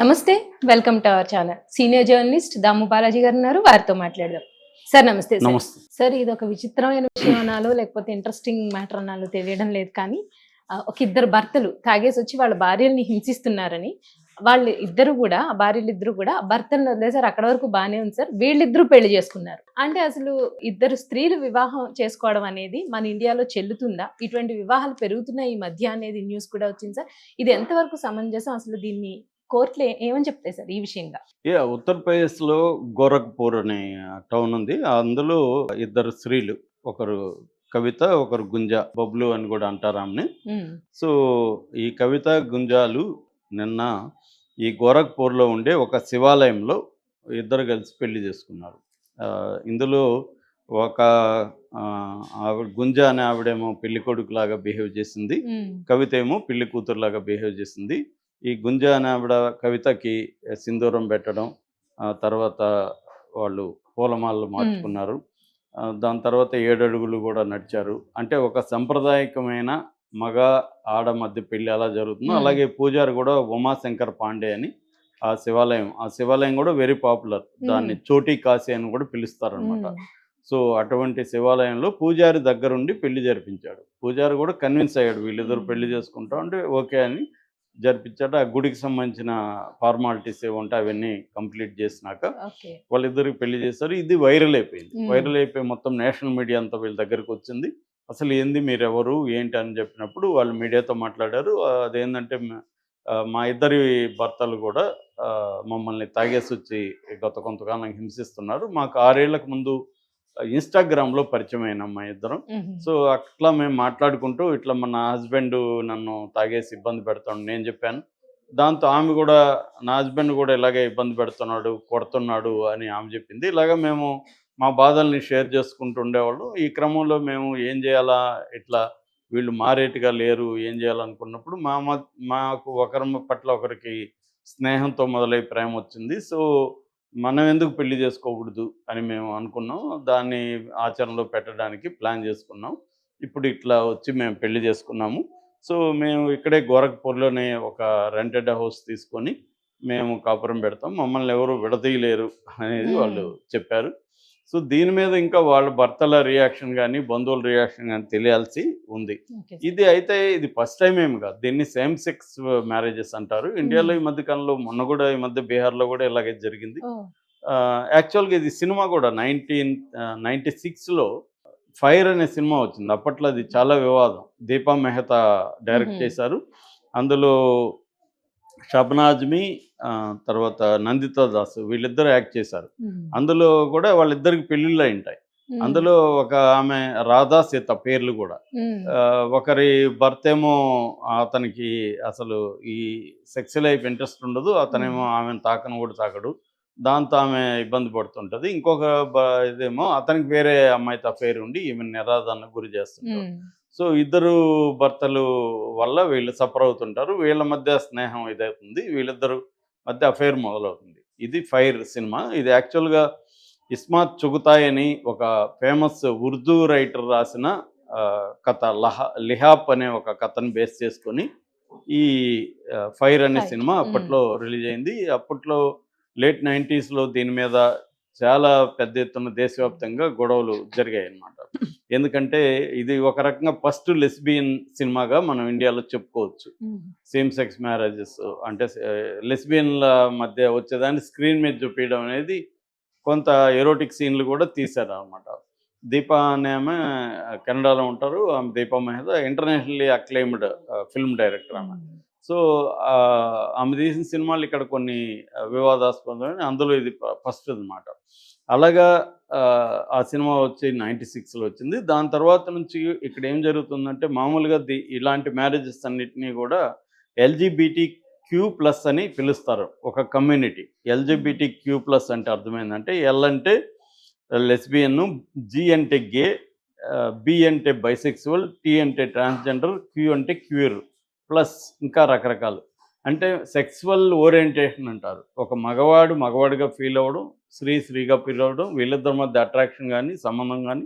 నమస్తే welcome to our channel. Senior journalist Damu Balaji గారు ఉన్నారు వారితో మాట్లాడదాం. సార్ నమస్తే సార్. నమస్తే. సార్ ఇది ఒక విచిత్రమైన విషయం అనాలో లేకపోతే ఇంట్రెస్టింగ్ మ్యాటర్ అనాలో తెలియడం లేదు కానీ ఒక ఇద్దరు భర్తలు తాగేసి వచ్చి వాళ్ళ భార్యల్ని హింసిస్తున్నారని వాళ్ళు ఇద్దరు కూడా ఆ భార్యలు ఇద్దరు కూడా భర్తలను వదిలేసారు అక్కడ వరకు బాగానే ఉంది సార్. వీళ్ళిద్దరూ పెళ్ళి చేసుకున్నారు. అంటే అసలు ఇద్దరు స్త్రీలు వివాహం చేసుకోవడం అనేది మన ఇండియాలో చెల్లుతుందా? ఇటువంటి వివాహాలు పెరుగుతున్నాయి ఈ మధ్య అనేది న్యూస్ కూడా వచ్చింది సార్. ఇది ఎంతవరకు సమంజసం? అసలు దీన్ని కోర్టులో ఏమని చెప్తాయి సార్ ఈ విషయంగా? యా ఉత్తరప్రదేశ్లో గోరఖ్పూర్ అనే టౌన్ ఉంది. అందులో ఇద్దరు స్త్రీలు ఒకరు కవిత ఒకరు గుంజ బబ్లు అని కూడా అంటారు ఆమెని. సో ఈ కవిత గుంజాలు నిన్న ఈ గోరఖ్పూర్లో ఉండే ఒక శివాలయంలో ఇద్దరు కలిసి పెళ్ళి చేసుకున్నారు. ఇందులో ఒక ఆవిడ గుంజ అనే ఆవిడేమో పెళ్ళి కొడుకులాగా బిహేవ్ చేసింది. కవిత ఏమో పెళ్ళి కూతురులాగా బిహేవ్ చేసింది. ఈ గుంజ అనే ఆవిడ కవితకి సింధూరం పెట్టడం తర్వాత వాళ్ళు పూలమాలలు మార్చుకున్నారు. దాని తర్వాత ఏడు అడుగులు కూడా నడిచారు. అంటే ఒక సంప్రదాయకమైన మగ ఆడ మధ్య పెళ్ళి ఎలా జరుగుతుందో. అలాగే పూజారి కూడా ఉమాశంకర్ పాండే అని ఆ శివాలయం ఆ శివాలయం కూడా వెరీ పాపులర్ దాన్ని చోటీ కాశీ అని కూడా పిలుస్తారు అనమాట సో అటువంటి శివాలయంలో పూజారి దగ్గరుండి పెళ్ళి జరిపించాడు. పూజారి కూడా కన్విన్స్ అయ్యాడు వీళ్ళిద్దరు. పెళ్ళి చేసుకుంటాం అంటే ఓకే అని జరిపించాడు. ఆ గుడికి సంబంధించిన ఫార్మాలిటీస్ ఏవి ఉంటే అవన్నీ కంప్లీట్ చేసినాక వాళ్ళిద్దరికి పెళ్ళి చేశారు. ఇది వైరల్ అయిపోయింది. వైరల్ అయిపోయి మొత్తం నేషనల్ మీడియా అంతా వీళ్ళ దగ్గరికి వచ్చింది. అసలు ఏంది మీరెవరు? ఏంటి అని చెప్పినప్పుడు వాళ్ళు మీడియాతో మాట్లాడారు. అదేంటంటే మ- ఇద్దరి భర్తలు కూడా మమ్మల్ని తాగేసి వచ్చి గత కొంతకాలం హింసిస్తున్నారు. మాకు ఆరేళ్ళకు ముందు ఇన్స్టాగ్రామ్లో పరిచయం అయిన మా ఇద్దరం సో అట్లా మేము మాట్లాడుకుంటూ ఇట్లా మన హస్బెండ్ నన్ను తాగేసి ఇబ్బంది పెడతాడు నేను చెప్పాను. దాంతో ఆమె కూడా నా హస్బెండ్ కూడా ఇలాగే ఇబ్బంది పెడుతున్నాడు కొడుతున్నాడు అని ఆమె చెప్పింది. ఇలాగ మేము మా బాధల్ని షేర్ చేసుకుంటూ ఉండేవాళ్ళం. ఈ క్రమంలో మేము ఏం చేయాలా ఇట్లా వీళ్ళు మారేట్టుగా లేరు ఏం చేయాలనుకున్నప్పుడు మా మ- మాకు ఒకరి పట్ల ఒకరికి స్నేహంతో మొదలై ప్రేమ వచ్చింది. సో మనం ఎందుకు పెళ్ళి చేసుకోకూడదు అని మేము అనుకున్నాం. దాన్ని ఆచరణలో పెట్టడానికి ప్లాన్ చేసుకున్నాం. ఇప్పుడు ఇట్లా వచ్చి మేము పెళ్ళి చేసుకున్నాము. సో మేము ఇక్కడే గోరఖ్పూర్లోనే ఒక రెంటెడ్ హౌస్ తీసుకొని మేము కాపురం పెడతాం. మమ్మల్ని ఎవరు విడదీయలేరు అనేది. వాళ్ళు చెప్పారు. సో దీని మీద ఇంకా వాళ్ళ భర్తల రియాక్షన్ కానీ బంధువుల రియాక్షన్ కానీ తెలియాల్సి ఉంది. ఇది అయితే ఇది ఫస్ట్ టైం ఏమి కాదు. దీన్ని సేమ్ సెక్స్ మ్యారేజెస్ అంటారు. ఇండియాలో ఈ మధ్య కాలంలో మొన్న కూడా ఈ మధ్య బీహార్లో కూడా ఇలాగే జరిగింది. యాక్చువల్గా ఇది సినిమా కూడా నైన్టీన్ నైంటీ సిక్స్లో ఫైర్ అనే సినిమా వచ్చింది. అప్పట్లో అది చాలా వివాదం. దీపా మెహతా డైరెక్ట్. చేశారు. అందులో షబ్నాజ్మి తర్వాత నందితా దాస్ వీళ్ళిద్దరు యాక్ట్ చేశారు. అందులో కూడా వాళ్ళిద్దరికి పెళ్ళిళ్ళు అయి ఉంటాయి అందులో ఒక ఆమె రాధా సీత పేర్లు కూడా. ఒకరి భర్త ఏమో అతనికి అసలు ఈ సెక్స్ లైఫ్ ఇంట్రెస్ట్ ఉండదు. అతనేమో ఆమెను తాకను కూడా తాకడు. దాంతో ఆమె ఇబ్బంది పడుతుంటది. ఇంకొక ఇదేమో అతనికి వేరే అమ్మాయితో అఫేర్ ఉండి ఈమె నిరాధారణకు గురి చేస్తుంటారు సో ఇద్దరు భర్తలు వల్ల వీళ్ళు సఫర్ అవుతుంటారు. వీళ్ళ మధ్య స్నేహం ఇదవుతుంది. వీళ్ళిద్దరు మధ్య అఫేర్ మొదలవుతుంది. ఇది ఫైర్ సినిమా. ఇది యాక్చువల్గా ఇస్మాత్ చుగుతాయ్ అని ఒక ఫేమస్ ఉర్దూ రైటర్ రాసిన కథ. లహ లిహాప్ అనే ఒక కథను బేస్ చేసుకొని ఈ ఫైర్ అనే. సినిమా. అప్పట్లో రిలీజ్ అయింది అప్పట్లో లేట్ నైంటీస్లో దీని మీద చాలా పెద్ద ఎత్తున దేశవ్యాప్తంగా గొడవలు జరిగాయి అన్నమాట ఎందుకంటే ఇది ఒక రకంగా ఫస్ట్ లెస్బియన్ సినిమాగా మనం ఇండియాలో చెప్పుకోవచ్చు. సేమ్ సెక్స్ మ్యారేజెస్ అంటే లెస్బియన్ల మధ్య వచ్చేదాన్ని స్క్రీన్ మీద చూపించడం అనేది కొంత ఎరోటిక్ సీన్లు కూడా తీశారు అనమాట దీపా అనే ఆమె కెనడాలో ఉంటారు. ఆమె Deepa Mehta internationally acclaimed film director ఆమె. సో ఆమె తీసిన సినిమాలు ఇక్కడ కొన్ని వివాదాస్పదమైన అందులో ఇది ఫస్ట్ అనమాట అలాగా ఆ, సినిమా వచ్చి నైంటీ సిక్స్లో వచ్చింది. దాని తర్వాత నుంచి ఇక్కడ ఏం జరుగుతుందంటే మామూలుగా ది ఇలాంటి మ్యారేజెస్ అన్నిటినీ కూడా ఎల్జీబీటీ క్యూ ప్లస్ అని పిలుస్తారు ఒక కమ్యూనిటీ. ఎల్జీబీటీ క్యూ ప్లస్ అంటే అర్థమైందంటే ఎల్ అంటే లెస్బియన్ జి అంటే గే బి అంటే బైసెక్సువల్ టీ అంటే ట్రాన్స్జెండర్ క్యూ అంటే క్యూర్. ప్లస్ ఇంకా రకరకాలు. అంటే సెక్సువల్ ఓరియంటేషన్ అంటారు. ఒక మగవాడు మగవాడిగా ఫీల్ అవ్వడం స్త్రీ స్త్రీగా ఫీల్ అవ్వడం వీళ్ళిద్దరి మధ్య అట్రాక్షన్ కానీ సంబంధం కానీ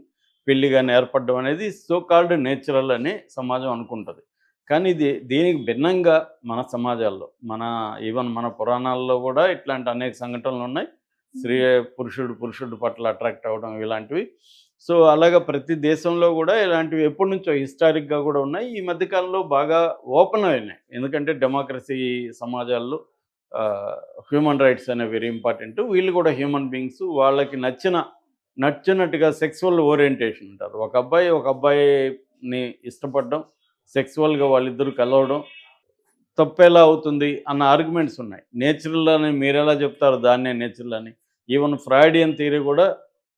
పెళ్ళి కానీ ఏర్పడడం అనేది సో కాల్డ్ నేచురల్ అనే సమాజం అనుకుంటుంది. కానీ ఇది దీనికి భిన్నంగా మన సమాజాల్లో మన ఈవెన్ మన పురాణాల్లో కూడా ఇట్లాంటి అనేక సంఘటనలు ఉన్నాయి. స్త్రీ పురుషుడు పురుషుడు పట్ల అట్రాక్ట్ అవ్వడం ఇలాంటివి. సో అలాగా ప్రతి దేశంలో కూడా ఇలాంటివి ఎప్పటి నుంచో హిస్టారిక్గా కూడా ఉన్నాయి. ఈ మధ్యకాలంలో బాగా ఓపెన్ అయినాయి. ఎందుకంటే డెమోక్రసీ సమాజాల్లో హ్యూమన్ రైట్స్ అనేవి వెరీ ఇంపార్టెంట్ వీళ్ళు కూడా హ్యూమన్ బీయింగ్స్ వాళ్ళకి నచ్చిన నచ్చినట్టుగా సెక్సువల్ ఓరియంటేషన్ ఉంటారు. ఒక అబ్బాయి ఒక అబ్బాయిని ఇష్టపడడం సెక్సువల్గా వాళ్ళిద్దరు కలవడం తప్పేలా అవుతుంది అన్న ఆర్గ్యుమెంట్స్ ఉన్నాయి. నేచురల్ అని మీరు ఎలా చెప్తారు దాన్నే నేచురల్ అని. ఈవెన్ ఫ్రాయిడియన్ థియరీ కూడా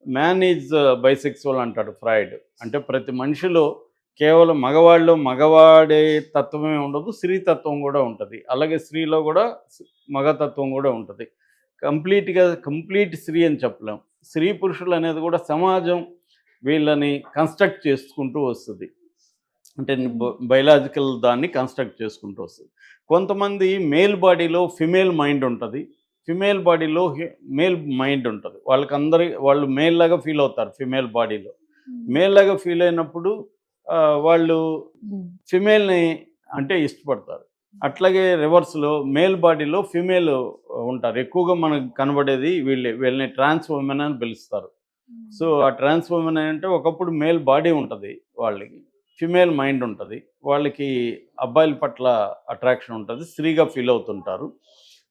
మ్యాన్ ఈజ్ బైసెక్సువల్ అంటాడు ఫ్రాయిడ్ అంటే ప్రతి మనిషిలో కేవలం మగవాళ్ళు మగవాడే తత్వమే ఉండదు స్త్రీ తత్వం కూడా ఉంటుంది. అలాగే స్త్రీలో కూడా మగతత్వం కూడా ఉంటుంది. కంప్లీట్గా కంప్లీట్ స్త్రీ అని చెప్పలేం. స్త్రీ పురుషులు అనేది కూడా సమాజం వీళ్ళని కన్స్ట్రక్ట్ చేసుకుంటూ వస్తుంది. అంటే బయలాజికల్ దాన్ని కన్స్ట్రక్ట్ చేసుకుంటూ వస్తుంది. కొంతమంది మేల్ బాడీలో ఫిమేల్ మైండ్ ఉంటుంది. ఫిమేల్ బాడీలో మేల్ మైండ్ ఉంటుంది. వాళ్ళకందరి వాళ్ళు మేల్ లాగా ఫీల్ అవుతారు ఫిమేల్ బాడీలో. మేల్ లాగా ఫీల్ అయినప్పుడు వాళ్ళు ఫిమేల్ని అంటే ఇష్టపడతారు. అట్లాగే రివర్స్లో మేల్ బాడీలో ఫిమేల్ ఉంటారు. ఎక్కువగా మనకు కనబడేది వీళ్ళే వీళ్ళని ట్రాన్స్ ఉమెన్ అని పిలుస్తారు. సో ఆ ట్రాన్స్ ఉమెన్ అంటే ఒకప్పుడు మేల్ బాడీ ఉంటుంది వాళ్ళకి ఫిమేల్ మైండ్ ఉంటుంది. వాళ్ళకి అబ్బాయిల పట్ల అట్రాక్షన్ ఉంటుంది స్త్రీగా ఫీల్ అవుతుంటారు.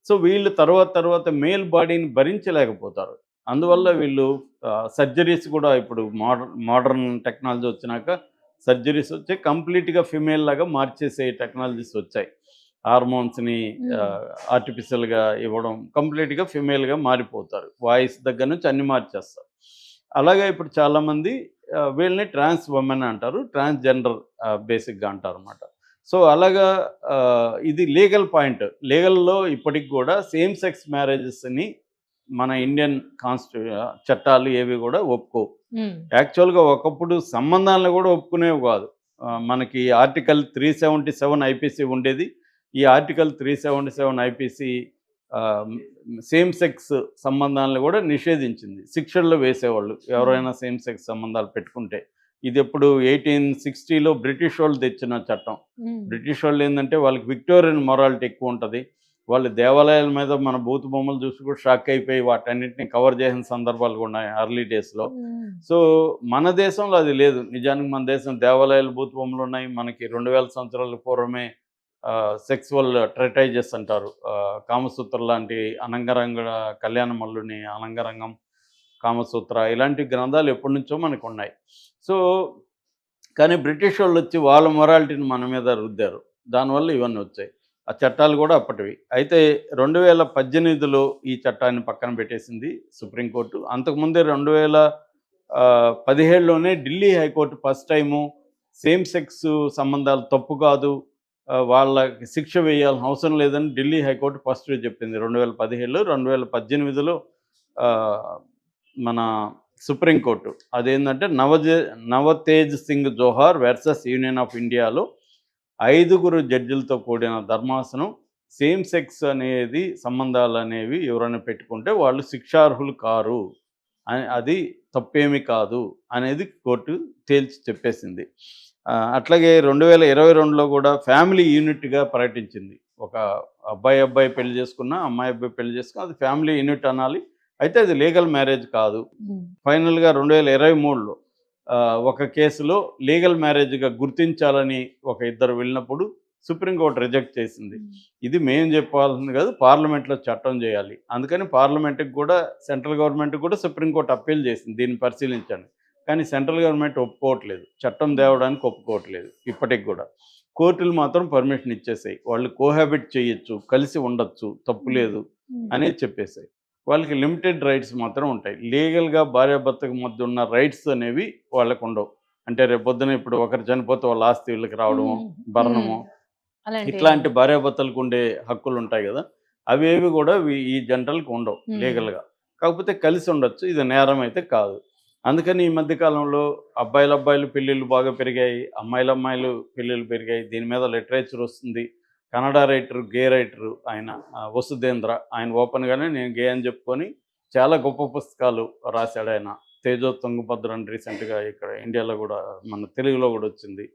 సో వీళ్ళు తర్వాత తర్వాత మేల్ బాడీని భరించలేకపోతారు. అందువల్ల వీళ్ళు సర్జరీస్ కూడా ఇప్పుడు మోడర్న్ మోడర్న్ టెక్నాలజీ వచ్చినాక సర్జరీస్ వచ్చి కంప్లీట్గా ఫిమేల్ లాగా మార్చేసే టెక్నాలజీస్ వచ్చాయి. హార్మోన్స్ని ఆర్టిఫిషియల్గా ఇవ్వడం కంప్లీట్గా ఫిమేల్గా మారిపోతారు. వాయిస్ దగ్గర నుంచి అన్ని మార్చేస్తారు. అలాగే ఇప్పుడు చాలామంది వీళ్ళని ట్రాన్స్ ఉమెన్ అంటారు. ట్రాన్స్జెండర్ బేసిక్గా అంటారు అనమాట సో అలాగా ఇది లీగల్ పాయింట్. లీగల్లో ఇప్పటికి కూడా సేమ్ సెక్స్ మ్యారేజెస్ని మన ఇండియన్ కాన్స్టి చట్టాలు ఏవి కూడా ఒప్పుకో యాక్చువల్గా ఒకప్పుడు సంబంధాలను కూడా ఒప్పుకునేవి కాదు. మనకి article three seventy seven IPC ఉండేది. ఈ article three seventy seven IPC same sex సంబంధాలను కూడా నిషేధించింది. శిక్షల్లో వేసేవాళ్ళు. ఎవరైనా సేమ్ సెక్స్ సంబంధాలు పెట్టుకుంటే. ఇది ఎప్పుడు ఎయిటీన్ సిక్స్టీలో బ్రిటిష్ వాళ్ళు తెచ్చిన చట్టం. బ్రిటిష్ వాళ్ళు ఏంటంటే వాళ్ళకి విక్టోరియన్ మొరాలిటీ ఎక్కువ ఉంటుంది వాళ్ళు దేవాలయాల మీద మన బూత్ బొమ్మలు చూసి కూడా షాక్ అయిపోయి వాటన్నిటిని కవర్ చేసిన సందర్భాలు కూడా ఉన్నాయి అర్లీ డేస్లో. సో మన దేశంలో అది లేదు. నిజానికి మన దేశం దేవాలయాలు బూత్ బొమ్మలు ఉన్నాయి. మనకి రెండు వేల సంవత్సరాల పూర్వమే సెక్సువల్ ట్రెటైజెస్ అంటారు. కామసూత్ర లాంటి అనంగరంగ కళ్యాణ మల్లుని అనంగరంగం కామసూత్ర ఇలాంటి గ్రంథాలు ఎప్పటి నుంచో మనకు ఉన్నాయి సో కానీ బ్రిటిష్ వాళ్ళు వచ్చి వాళ్ళ మొరాలిటీని మన మీద రుద్దారు. దానివల్ల ఇవన్నీ వచ్చాయి. ఆ చట్టాలు కూడా అప్పటివి. అయితే రెండు వేల పద్దెనిమిదిలో ఈ చట్టాన్ని పక్కన పెట్టేసింది సుప్రీంకోర్టు. అంతకుముందే రెండు వేల పదిహేడులోనే Delhi high court first time same sex సంబంధాలు తప్పు కాదు వాళ్ళకి శిక్ష వేయాల్సిన అవసరం లేదని ఢిల్లీ హైకోర్టు ఫస్ట్ చెప్పింది. రెండు వేల పదిహేడులో రెండు వేల పద్దెనిమిదిలో మన సుప్రీంకోర్టు అదేంటంటే నవజే Navtej Singh Johar versus union of ఇండియాలో ఐదుగురు జడ్జిలతో కూడిన ధర్మాసనం సేమ్ సెక్స్ అనేది సంబంధాలు అనేవి ఎవరైనా పెట్టుకుంటే వాళ్ళు శిక్షార్హులు కారు. అని అది తప్పేమి కాదు అనేది కోర్టు తేల్చి చెప్పేసింది. అట్లాగే రెండు వేల ఇరవై రెండులో కూడా ఫ్యామిలీ యూనిట్గా ప్రకటించింది ఒక అబ్బాయి అబ్బాయి పెళ్ళి చేసుకున్న అమ్మాయి అబ్బాయి పెళ్ళి చేసుకున్న అది ఫ్యామిలీ యూనిట్ అనాలి. అయితే అది లీగల్ మ్యారేజ్ కాదు. ఫైనల్గా రెండు వేల ఇరవై మూడులో ఒక కేసులో లీగల్ మ్యారేజ్గా గుర్తించాలని ఒక ఇద్దరు వెళ్ళినప్పుడు సుప్రీంకోర్టు రిజెక్ట్ చేసింది. ఇది మేము చెప్పాల్సింది కాదు పార్లమెంట్లో చట్టం చేయాలి. అందుకని పార్లమెంట్కి కూడా సెంట్రల్ గవర్నమెంట్కి కూడా సుప్రీంకోర్టు అప్పీల్ చేసింది దీన్ని పరిశీలించండి. కానీ సెంట్రల్ గవర్నమెంట్ ఒప్పుకోవట్లేదు. చట్టం తేవడానికి ఒప్పుకోవట్లేదు ఇప్పటికి కూడా. కోర్టులు మాత్రం పర్మిషన్ ఇచ్చేసాయి. వాళ్ళు కోహాబిట్ చేయొచ్చు కలిసి ఉండొచ్చు తప్పు లేదు అనేది చెప్పేసాయి. వాళ్ళకి లిమిటెడ్ రైట్స్ మాత్రం ఉంటాయి. లీగల్గా భార్యాభర్తకు మధ్య ఉన్న రైట్స్ అనేవి వాళ్ళకు ఉండవు. అంటే రేపు పొద్దున ఇప్పుడు ఒకరు చనిపోతే వాళ్ళ ఆస్తి వీళ్ళకి రావడము భరణము ఇట్లాంటి భార్యాభర్తలకు ఉండే హక్కులు ఉంటాయి కదా అవేవి కూడా ఈ జంటలకు ఉండవు. లీగల్గా. కాకపోతే కలిసి ఉండొచ్చు ఇది నేరం అయితే కాదు. అందుకని ఈ మధ్య కాలంలో అబ్బాయిల అబ్బాయిలు పెళ్ళిళ్ళు బాగా పెరిగాయి అమ్మాయిల అమ్మాయిలు పెళ్ళిళ్ళు పెరిగాయి దీని మీద లిటరేచర్ వస్తుంది. కన్నడ రైటర్ గే రైటర్ ఆయన వసుదేంద్ర. వసుధేంద్ర ఆయన ఓపెన్గానే నేను గే అని చెప్పుకొని చాలా గొప్ప పుస్తకాలు రాశాడు ఆయన. తేజో తుంగభద్ర అని రీసెంట్గా ఇక్కడ ఇండియాలో కూడా మన తెలుగులో కూడా వచ్చింది.